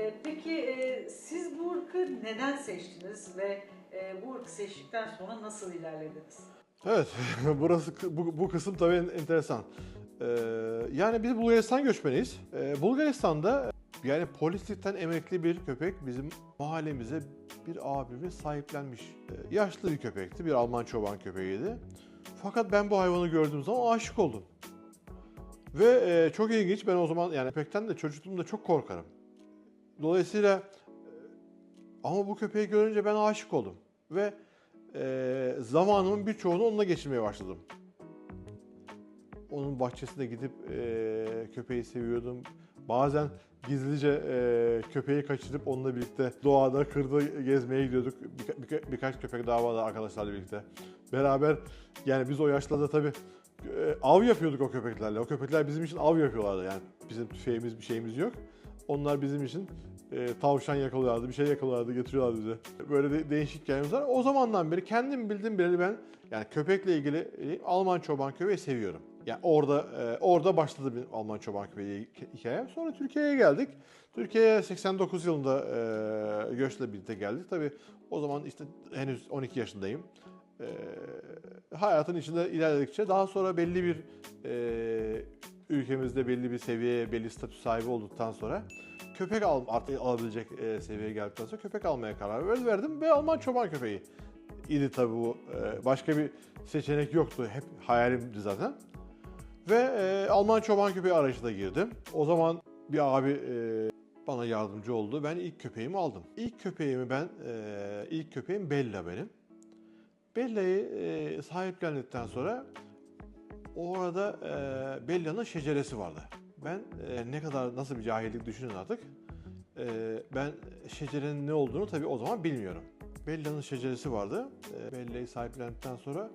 Ee, peki e, siz bu ırkı neden seçtiniz ve e, bu ırkı seçtikten sonra nasıl ilerlediniz? Evet, burası bu, bu kısım tabii en- enteresan. Ee, yani biz Bulgaristan göçmeniyiz. Ee, Bulgaristan'da yani polislikten emekli bir köpek bizim mahallemize bir abimiz sahiplenmiş. Ee, yaşlı bir köpekti, bir Alman çoban köpeğiydi. Fakat ben bu hayvanı gördüğüm zaman aşık oldum. Ve e, çok ilginç, ben o zaman yani köpekten de çocukluğumda çok korkarım. Dolayısıyla e, ama bu köpeği görünce ben aşık oldum. Ve e, zamanımın birçoğunu onunla geçirmeye başladım. Onun bahçesine gidip e, köpeği seviyordum. Bazen gizlice e, köpeği kaçırıp onunla birlikte doğada, kırda gezmeye gidiyorduk. Birka- birka- birkaç köpek daha vardı arkadaşlarla birlikte. Beraber yani biz o yaşlarda tabii e, av yapıyorduk o köpeklerle. O köpekler bizim için av yapıyorlardı yani. Bizim tüfeğimiz bir şeyimiz yok. Onlar bizim için e, tavşan yakalıyorlardı, bir şey yakalıyorlardı, getiriyorlardı bize. Böyle de değişik hikayemiz var. O zamandan beri kendim bildim bileli ben yani köpekle ilgili e, Alman çoban köpeği seviyorum. Yani orada e, orada başladı benim Alman çoban köpeği hikayem. Sonra Türkiye'ye geldik. Türkiye'ye 89 yılında e, göçle birlikte geldik. Tabii o zaman işte henüz 12 yaşındayım. E, hayatın içinde ilerledikçe daha sonra belli bir e, ülkemizde belli bir seviyeye, belli statü sahibi olduktan sonra köpek al, artık alabilecek e, seviyeye geldikten sonra köpek almaya karar ver- verdim ve Alman çoban köpeği idi tabii bu. E, başka bir seçenek yoktu. Hep hayalimdi zaten. Ve e, Alman çoban köpeği arayışına girdim. O zaman bir abi e, bana yardımcı oldu. Ben ilk köpeğimi aldım. İlk köpeğimi ben, e, ilk köpeğim Bella benim. Bella'yı e, sahiplendikten sonra orada e, Bella'nın şeceresi vardı. Ben e, ne kadar nasıl bir cahillik düşünün artık. E, ben şecerenin ne olduğunu tabii o zaman bilmiyorum. Bella'nın şeceresi vardı. E, Bella'yı sahiplendikten sonra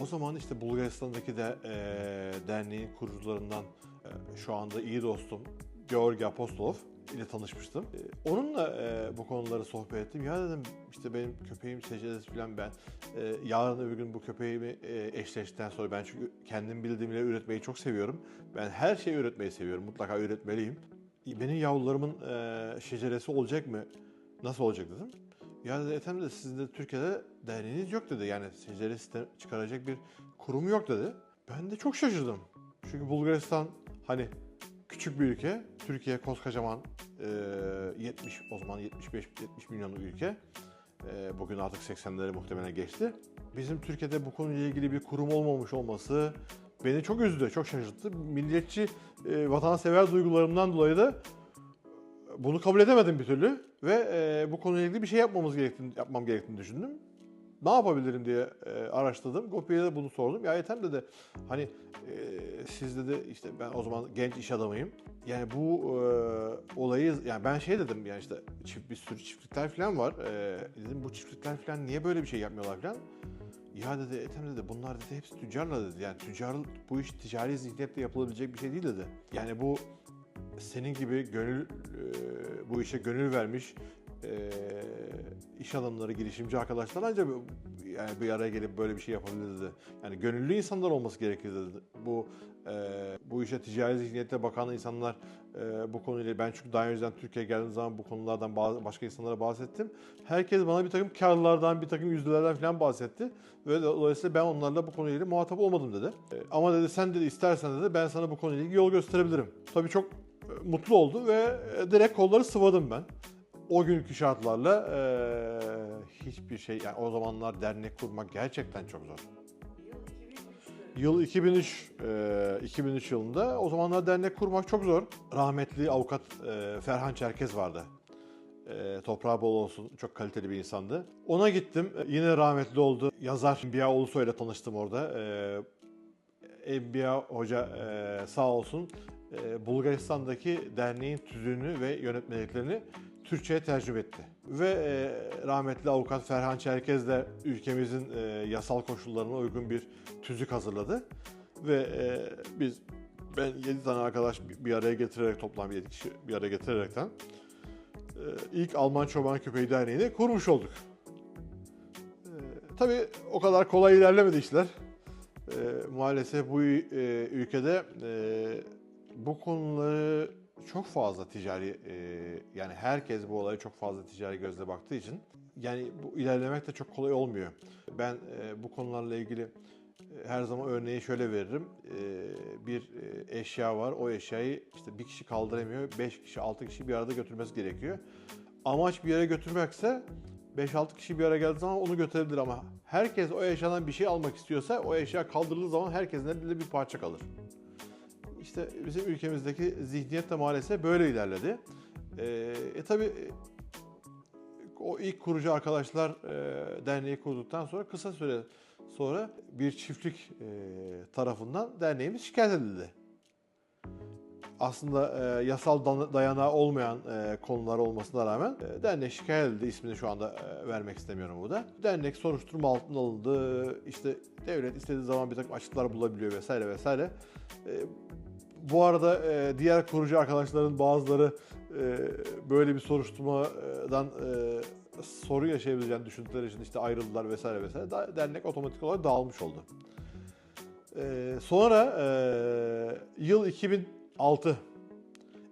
o zaman işte Bulgaristan'daki de e, derneğin kurucularından e, şu anda iyi dostum Georgi Apostolov ile tanışmıştım. E, onunla e, bu konuları sohbet ettim. Ya dedim işte benim köpeğim seceresi falan ben e, yarın öbür gün bu köpeğimi e, eşleştikten sonra ben çünkü kendim bildiğimle üretmeyi çok seviyorum. Ben her şeyi üretmeyi seviyorum. Mutlaka üretmeliyim. Benim yavrularımın şeceresi olacak mı? Nasıl olacak dedim. Ya dedi Ethem de sizin de Türkiye'de derneğiniz yok dedi. Yani secere sistemi çıkaracak bir kurum yok dedi. Ben de çok şaşırdım. Çünkü Bulgaristan hani küçük bir ülke. Türkiye koskocaman e, 70 o zaman 75 70 milyonluk ülke. E, bugün artık 80'leri muhtemelen geçti. Bizim Türkiye'de bu konuyla ilgili bir kurum olmamış olması beni çok üzdü, çok şaşırttı. Milliyetçi, e, vatansever duygularımdan dolayı da bunu kabul edemedim bir türlü ve e, bu konuyla ilgili bir şey yapmamız gerektiğini, yapmam gerektiğini düşündüm. Ne yapabilirim diye e, araştırdım. Gopi'ye de bunu sordum. Ya Ethem dedi hani e, siz dedi işte ben o zaman genç iş adamıyım. Yani bu e, olayı yani ben şey dedim yani işte çift bir sürü çiftlikler falan var. E, dedim bu çiftlikler falan niye böyle bir şey yapmıyorlar falan. Ya dedi Ethem dedi bunlar dedi hepsi tüccarla dedi. Yani tüccar bu iş ticari zihniyetle yapılabilecek bir şey değil dedi. Yani bu senin gibi gönül e, bu işe gönül vermiş e, iş adamları, girişimci arkadaşlar ancak yani bir araya gelip böyle bir şey yapabilir dedi. Yani gönüllü insanlar olması gerekir. Bu e, bu işe ticari zihniyetle bakan insanlar e, bu konuyla ben çünkü daha önceden Türkiye'ye geldiğim zaman bu konulardan bazı, başka insanlara bahsettim. Herkes bana bir takım karlardan, bir takım yüzdelerden falan bahsetti. Ve dolayısıyla ben onlarla bu konuyla muhatap olmadım dedi. E, ama dedi sen dedi istersen dedi ben sana bu konuyla ilgili yol gösterebilirim. Tabii çok e, mutlu oldu ve e, direkt kolları sıvadım ben. O günkü şartlarla e, hiçbir şey yani o zamanlar dernek kurmak gerçekten çok zor. Yıl 2003'tü. Yıl 2003 e, 2003 yılında o zamanlar dernek kurmak çok zor. Rahmetli avukat e, Ferhan Çerkez vardı. E, toprağı bol olsun. Çok kaliteli bir insandı. Ona gittim. E, Yine rahmetli oldu. Yazar Enbiya Ulusoy ile tanıştım orada. E, Enbiya Hoca e, sağ olsun e, Bulgaristan'daki derneğin tüzüğünü ve yönetmeliklerini Türkçe'ye tercüme etti. Ve e, rahmetli avukat Ferhan Çerkez de ülkemizin e, yasal koşullarına uygun bir tüzük hazırladı. Ve e, biz ben 7 tane arkadaş bir- araya getirerek toplam 7 kişi bir araya getirerekten e, ilk Alman Çoban Köpeği Derneği'ni kurmuş olduk. E, tabii o kadar kolay ilerlemedi işler. E, maalesef bu e, ülkede e, bu konuları çok fazla ticari e, yani herkes bu olaya çok fazla ticari gözle baktığı için yani bu ilerlemek de çok kolay olmuyor. Ben e, bu konularla ilgili e, her zaman örneği şöyle veririm. E, bir e, eşya var. O eşyayı işte bir kişi kaldıramıyor. 5 kişi, 6 kişi bir arada götürmesi gerekiyor. Amaç bir yere götürmekse 5-6 kişi bir araya geldiği zaman onu götürebilir ama herkes o eşyadan bir şey almak istiyorsa o eşya kaldırıldığı zaman herkesin elinde bir parça kalır. İşte bizim ülkemizdeki zihniyet de maalesef böyle ilerledi. Ee, e tabi o ilk kurucu arkadaşlar e, derneği kurduktan sonra kısa süre sonra bir çiftlik e, tarafından derneğimiz şikayet edildi. Aslında e, yasal dayanağı olmayan e, konular olmasına rağmen e, dernek şikayet edildi. İsmini şu anda e, vermek istemiyorum burada. Dernek soruşturma altına alındı. İşte devlet istediği zaman bir takım açıklar bulabiliyor vesaire vesaire. E, bu arada e, diğer kurucu arkadaşların bazıları e, böyle bir soruşturmadan e, sorun yaşayabileceğini düşündükleri için işte ayrıldılar vesaire vesaire. Da- dernek otomatik olarak dağılmış oldu. E, sonra e, yıl 2006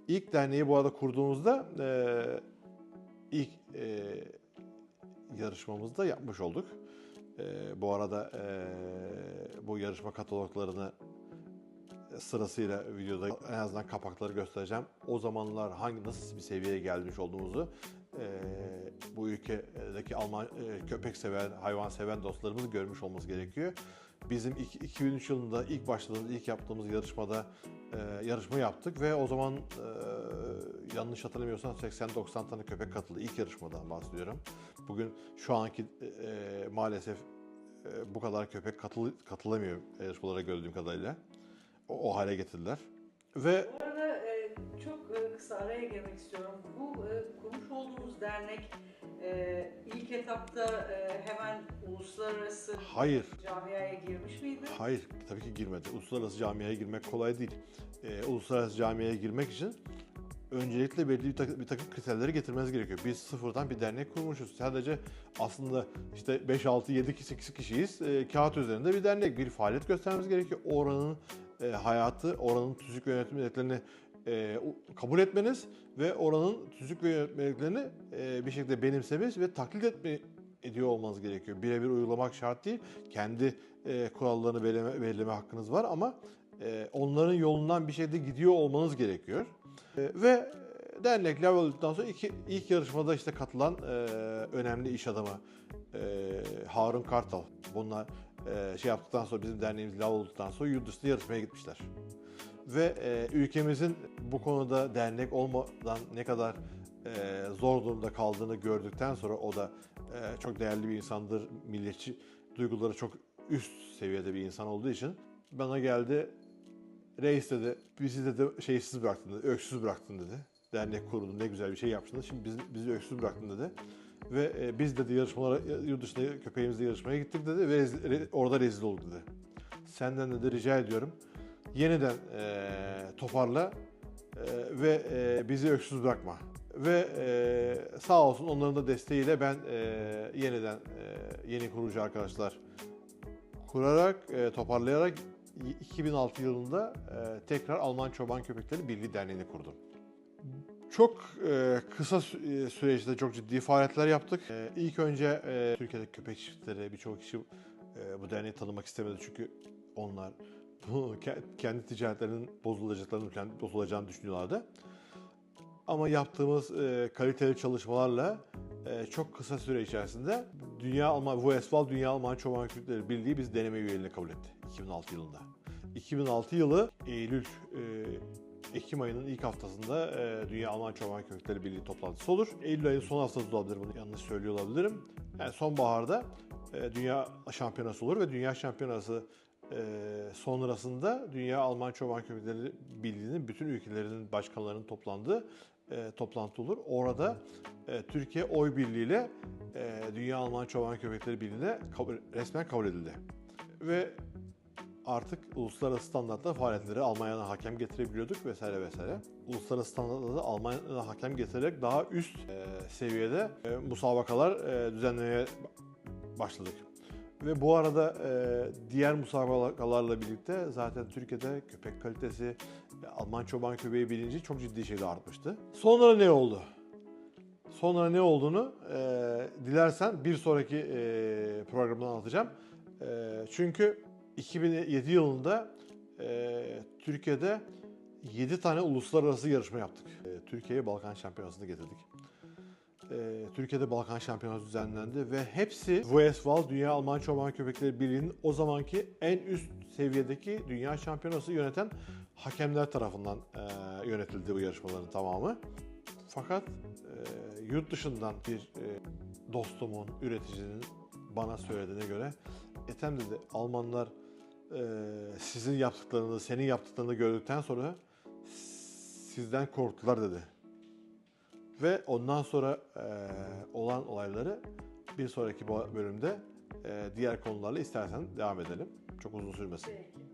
ilk derneği bu arada kurduğumuzda e, ilk e, yarışmamızda yapmış olduk. E, bu arada e, bu yarışma kataloglarını sırasıyla videoda en azından kapakları göstereceğim. O zamanlar hangi nasıl bir seviyeye gelmiş olduğumuzu e, bu ülkedeki Alman e, köpek seven, hayvan seven dostlarımız görmüş olması gerekiyor. Bizim iki- 2003 yılında ilk başladığımız, ilk yaptığımız yarışmada e, yarışma yaptık ve o zaman e, yanlış hatırlamıyorsam 80-90 tane köpek katıldı. İlk yarışmadan bahsediyorum. Bugün şu anki e, maalesef e, bu kadar köpek katıl, katılamıyor yarışmalara gördüğüm kadarıyla. O, o hale getirdiler. Ve Bu arada e, çok e, kısa araya girmek istiyorum. Bu e, kurmuş olduğunuz dernek e, ilk etapta e, hemen uluslararası hayır, camiaya girmiş miydi? hayır tabii ki girmedi. Uluslararası camiaya girmek kolay değil. Ee, uluslararası camiaya girmek için öncelikle belli bir takım, bir takım kriterleri getirmeniz gerekiyor. Biz sıfırdan bir dernek kurmuşuz. Sadece aslında işte 5, 6, 7, 8 kişiyiz. Ee, kağıt üzerinde bir dernek, bir faaliyet göstermemiz gerekiyor. Oranın e, hayatı, oranın tüzük ve yönetmeliklerini e, u- kabul etmeniz ve oranın tüzük ve yönetmeliklerini e, bir şekilde benimsemeniz ve taklit etme ediyor olmanız gerekiyor. Birebir uygulamak şart değil. Kendi e, kurallarını belirleme, belirleme hakkınız var ama e, onların yolundan bir şekilde gidiyor olmanız gerekiyor. E, ve dernek level olduktan sonra iki, ilk yarışmada işte katılan e, önemli iş adamı e, Harun Kartal. Bunlar e, şey yaptıktan sonra bizim derneğimiz level olduktan sonra yurt yarışmaya gitmişler. Ve e, ülkemizin bu konuda dernek olmadan ne kadar e, zor durumda kaldığını gördükten sonra o da e, çok değerli bir insandır. Milliyetçi duyguları çok üst seviyede bir insan olduğu için bana geldi. Reis dedi, bizi dedi şeysiz bıraktın dedi, öksüz bıraktın dedi. Dernek kurdun, ne güzel bir şey yaptın dedi. Şimdi bizi, bizi öksüz bıraktın dedi. Ve e, biz dedi yarışmalara, yurt dışında köpeğimizle yarışmaya gittik dedi ve rez- re- orada rezil olduk dedi. Senden dedi rica ediyorum yeniden e, toparla e, ve e, bizi öksüz bırakma. Ve e, sağ olsun onların da desteğiyle ben e, yeniden e, yeni kurucu arkadaşlar kurarak, e, toparlayarak 2006 yılında e, tekrar Alman Çoban Köpekleri Birliği Derneği'ni kurdum. Çok e, kısa sü- e, süreçte çok ciddi faaliyetler yaptık. E, ilk önce e, Türkiye'deki köpek çiftleri birçok kişi e, bu derneği tanımak istemedi çünkü onlar kendi ticaretlerinin bozulacaklarını falan bozulacağını düşünüyorlardı. Ama yaptığımız e, kaliteli çalışmalarla e, çok kısa süre içerisinde Dünya Alman Westphal Dünya Alman Çoban Köpekleri Birliği biz deneme üyeliğine kabul etti 2006 yılında. 2006 yılı Eylül e, Ekim ayının ilk haftasında e, Dünya Alman Çoban Köpekleri Birliği toplantısı olur. Eylül ayının son haftası olabilir bunu yanlış söylüyor olabilirim. Yani sonbaharda e, Dünya Şampiyonası olur ve Dünya Şampiyonası e, sonrasında Dünya Alman Çoban Köpekleri Birliği'nin bütün ülkelerinin başkanlarının toplandığı e, toplantı olur. Orada e, Türkiye oy birliğiyle e, Dünya Alman Çoban Köpekleri Birliği'ne kabul, resmen kabul edildi. Ve artık uluslararası standartta faaliyetleri Almanya'dan hakem getirebiliyorduk vesaire vesaire. Uluslararası standartlarda Almanya'dan hakem getirerek daha üst e, seviyede e, musabakalar e, düzenlemeye başladık. Ve bu arada e, diğer musabakalarla birlikte zaten Türkiye'de köpek kalitesi, Alman çoban köpeği bilinci çok ciddi şekilde artmıştı. Sonra ne oldu? Sonra ne olduğunu e, dilersen bir sonraki e, programda anlatacağım. E, çünkü 2007 yılında e, Türkiye'de 7 tane uluslararası yarışma yaptık. E, Türkiye'ye Balkan Şampiyonası'na getirdik. E, Türkiye'de Balkan Şampiyonası düzenlendi ve hepsi VSVAL Dünya Alman Çoban Köpekleri Birliği'nin o zamanki en üst seviyedeki dünya şampiyonası yöneten hakemler tarafından e, yönetildi bu yarışmaların tamamı. Fakat e, yurt dışından bir e, dostumun, üreticinin bana söylediğine göre Ethem dedi Almanlar e, sizin yaptıklarını, senin yaptıklarını gördükten sonra sizden korktular dedi. Ve ondan sonra e, olan olayları bir sonraki bölümde e, diğer konularla istersen devam edelim. Çok uzun sürmesin. Peki.